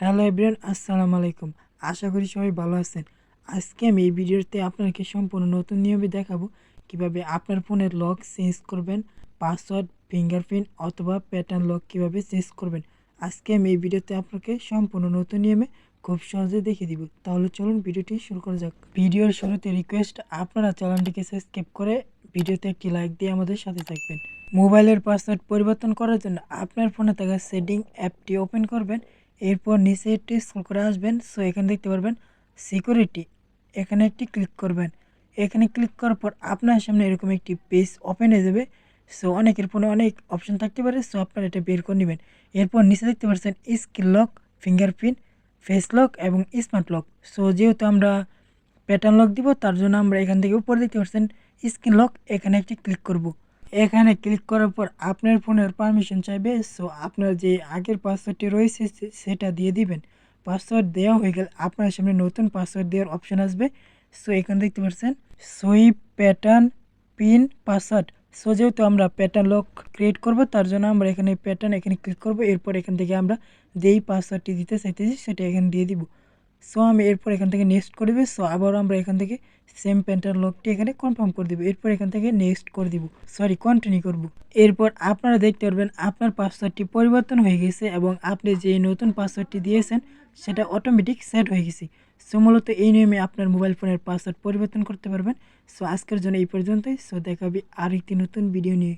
Hello everyone, আসসালামু আলাইকুম। আশা করি সবাই ভালো আছেন। আজকে আমি এই ভিডিওতে আপনাকে সম্পূর্ণ নতুন নিয়মে দেখাবো কীভাবে আপনার ফোনের লক চেঞ্জ করবেন, পাসওয়ার্ড, ফিঙ্গারপ্রিন্ট অথবা প্যাটার্ন লক কীভাবে চেঞ্জ করবেন। আজকে আমি এই ভিডিওতে আপনাকে সম্পূর্ণ নতুন নিয়মে খুব সহজে দেখিয়ে দিব। তাহলে চলুন ভিডিওটি শুরু করা যাক। ভিডিওর শুরুতে রিকোয়েস্ট আপনারা চ্যানেলটিকে সাবস্ক্রাইব করে ভিডিওতে একটি লাইক দিয়ে আমাদের সাথে থাকবেন। মোবাইলের পাসওয়ার্ড পরিবর্তন করার জন্য আপনার ফোনে থাকা সেটিং অ্যাপটি ওপেন করবেন। এরপর নিচে একটি স্ক্রল করে আসবেন। সো এখানে দেখতে পারবেন সিকিউরিটি এখানে একটি ক্লিক করবেন। এখানে ক্লিক করার পর আপনার সামনে এরকম একটি পেজ ওপেন হয়ে যাবে। সো অনেকের ফোনে অনেক অপশন থাকতে পারে। সো আপনারা এটা বের করে নেবেন। এরপর নিচে দেখতে পাচ্ছেন screen lock fingerprint face lock এবং স্মার্ট লক সো যেহেতু আমরা প্যাটার্ন লক দিব, তার জন্য আমরা এখান থেকে উপরে দেখতে পাচ্ছেন স্ক্রিন লক এখানে একটি ক্লিক করব। এখানে ক্লিক করার পর আপনার ফোনের পারমিশন চাইবে সো আপনার যে আগের পাসওয়ার্ডটি রয়েছে সেটা দিয়ে দিবেন। পাসওয়ার্ড দেওয়া হয়ে গেলে আপনার সামনে নতুন পাসওয়ার্ড দেওয়ার অপশন আসবে। সো এখানে দেখতে পাচ্ছেন swipe pattern pin password so যেহেতু আমরা প্যাটার্ন লক ক্রিয়েট করব, তার জন্য আমরা এখানে প্যাটার্ন এখানে ক্লিক করব। এরপর এখান থেকে আমরা যেই পাসওয়ার্ডটি দিতে চাইতেছি, সেটা এখানে দিয়ে দিব। সো আমি এরপর এখান থেকে নেক্সট করে দেবো। সো আবারও আমরা এখান থেকে সেম প্যান্টার লকটি এখানে কনফার্ম করে দেবো। এরপর এখান থেকে নেক্সট করে দিব। সরি কন্টিনিউ করব। এরপর আপনারা দেখতে পারবেন আপনার পাসওয়ার্ডটি পরিবর্তন হয়ে গেছে এবং আপনি যে নতুন পাসওয়ার্ডটি দিয়েছেন, সেটা অটোমেটিক সেট হয়ে গেছে। সো মূলত এই নিয়মে আপনার মোবাইল ফোনের পাসওয়ার্ড পরিবর্তন করতে পারবেন। সো আজকের জন্য এই পর্যন্তই। সো দেখাবি আরেকটি নতুন ভিডিও নিয়ে।